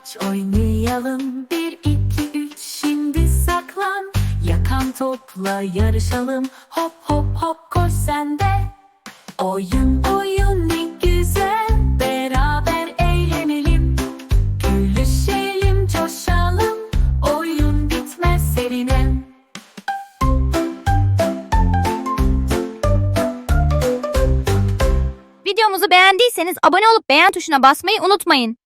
kaç oynayalım? Bir iki üç şimdi saklan. Yakan topla yarışalım. Hop hop hop koş sen de. Oyun oyun ne güzel. Beraber eğlenelim. Gülüşelim coşalım. Oyun bitmez serinem Videomuzu beğendiyseniz abone olup beğen tuşuna basmayı unutmayın.